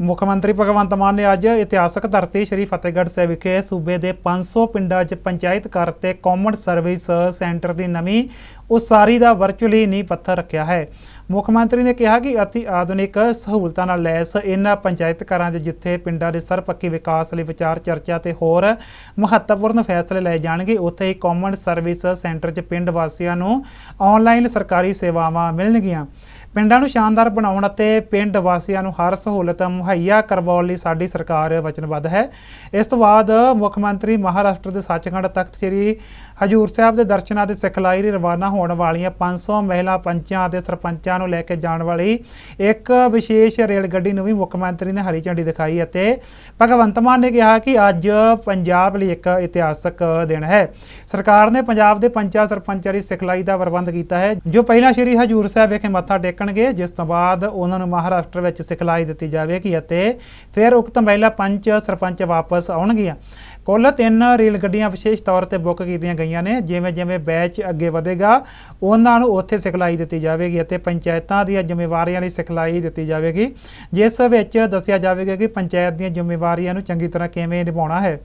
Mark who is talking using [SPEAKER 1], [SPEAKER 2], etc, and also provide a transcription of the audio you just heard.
[SPEAKER 1] ਮੁੱਖ ਮੰਤਰੀ ਭਗਵੰਤ ਮਾਨ ਨੇ ਅੱਜ ਇਤਿਹਾਸਕ ਧਰਤੀ ਸ੍ਰੀ ਫਤਿਹਗੜ੍ਹ ਸਾਹਿਬ ਵਿਖੇ ਸੂਬੇ ਦੇ 500 ਪਿੰਡਾਂ 'ਚ ਪੰਚਾਇਤ ਘਰ ਤੇ ਕਾਮਨ ਸਰਵਿਸ ਸੈਂਟਰ ਦੀ ਨਵੀਂ ਉਸਾਰੀ ਦਾ ਵਰਚੁਅਲੀ ਨੀਂਹ ਪੱਥਰ ਰੱਖਿਆ ਹੈ। ਮੁੱਖ ਮੰਤਰੀ ਨੇ ਕਿਹਾ ਕਿ ਅਤੀ ਆਧੁਨਿਕ ਸਹੂਲਤਾਂ ਨਾਲ ਲੈਸ ਇਹਨਾਂ ਪੰਚਾਇਤ ਘਰਾਂ 'ਚ ਜਿੱਥੇ ਪਿੰਡਾਂ ਦੇ ਸਰਪੱਕੀ ਵਿਕਾਸ ਲਈ ਵਿਚਾਰ ਚਰਚਾ ਤੇ ਹੋਰ ਮਹੱਤਵਪੂਰਨ ਫੈਸਲੇ ਲਏ ਜਾਣਗੇ, ਉੱਥੇ ਹੀ ਕਾਮਨ ਸਰਵਿਸ ਸੈਂਟਰ 'ਚ ਪਿੰਡ ਵਾਸੀਆਂ ਨੂੰ ਆਨਲਾਈਨ ਸਰਕਾਰੀ ਸੇਵਾਵਾਂ ਮਿਲਣਗੀਆਂ। ਪਿੰਡਾਂ ਨੂੰ ਸ਼ਾਨਦਾਰ ਬਣਾਉਣ ਅਤੇ ਪਿੰਡ ਵਾਸੀਆਂ ਨੂੰ ਹਰ ਸਹੂਲਤ ਮੁਹੱਈਆ ਕਰਵਾਉਣ ਲਈ ਸਾਡੀ ਸਰਕਾਰ ਵਚਨਬੱਧ ਹੈ। ਇਸ ਤੋਂ ਬਾਅਦ ਮੁੱਖ ਮੰਤਰੀ ਮਹਾਰਾਸ਼ਟਰ ਦੇ ਸੱਚਖੰਡ ਤਖਤ ਸ੍ਰੀ ਹਜੂਰ ਸਾਹਿਬ ਦੇ ਦਰਸ਼ਨਾਂ ਦੇ ਸਿਖਲਾਈ ਲਈ ਰਵਾਨਾ ਹੋਣ ਵਾਲੀਆਂ 500 ਮਹਿਲਾ ਪੰਚਾਂ ਅਤੇ ਸਰਪੰਚਾਂ ਨੂੰ ਲੈ ਕੇ ਜਾਣ ਵਾਲੀ ਇੱਕ ਵਿਸ਼ੇਸ਼ ਰੇਲ ਗੱਡੀ ਨੂੰ ਵੀ ਮੁੱਖ ਮੰਤਰੀ ਨੇ ਹਰੀ ਝੰਡੀ ਦਿਖਾਈ ਅਤੇ ਭਗਵੰਤ ਮਾਨ ਨੇ ਕਿਹਾ ਕਿ ਅੱਜ ਪੰਜਾਬ ਲਈ ਇੱਕ ਇਤਿਹਾਸਕ ਦਿਨ ਹੈ। ਸਰਕਾਰ ਨੇ ਪੰਜਾਬ ਦੇ ਪੰਚਾਂ ਸਰਪੰਚਾਂ ਦੀ ਸਿਖਲਾਈ ਦਾ ਪ੍ਰਬੰਧ ਕੀਤਾ ਹੈ, ਜੋ ਪਹਿਲਾਂ ਸ੍ਰੀ ਹਜੂਰ ਸਾਹਿਬ ਵਿਖੇ ਮੱਥਾ ਟੇਕਣਗੇ, ਜਿਸ ਤੋਂ ਬਾਅਦ ਉਹਨਾਂ ਨੂੰ ਮਹਾਰਾਸ਼ਟਰ ਵਿੱਚ ਸਿਖਲਾਈ ਦਿੱਤੀ ਜਾਵੇਗੀ ਅਤੇ ਫਿਰ ਉਕਤ ਮਹਿਲਾ ਪੰਚ ਸਰਪੰਚ ਵਾਪਸ ਆਉਣਗੀਆਂ। ਕੁੱਲ ਤਿੰਨ ਰੇਲ ਗੱਡੀਆਂ ਵਿਸ਼ੇਸ਼ ਤੌਰ ਤੇ ਬੁੱਕ ਕੀਤੀਆਂ ਗਈਆਂ ਨੇ ਜਿਵੇਂ ਜਿਵੇਂ ਬੈਚ ਅੱਗੇ ਵਧੇਗਾ, ਉਹਨਾਂ ਨੂੰ ਉੱਥੇ ਸਿਖਲਾਈ ਦਿੱਤੀ ਜਾਵੇਗੀ ਅਤੇ ਪੰਚਾਇਤਾਂ ਦੀਆਂ ਜ਼ਿੰਮੇਵਾਰੀਆਂ ਲਈ ਸਿਖਲਾਈ ਦਿੱਤੀ ਜਾਵੇਗੀ, ਜਿਸ ਵਿੱਚ ਦੱਸਿਆ ਜਾਵੇਗਾ ਕਿ ਪੰਚਾਇਤ ਦੀਆਂ ਜ਼ਿੰਮੇਵਾਰੀਆਂ ਨੂੰ ਚੰਗੀ ਤਰ੍ਹਾਂ ਕਿਵੇਂ ਨਿਭਾਉਣਾ ਹੈ।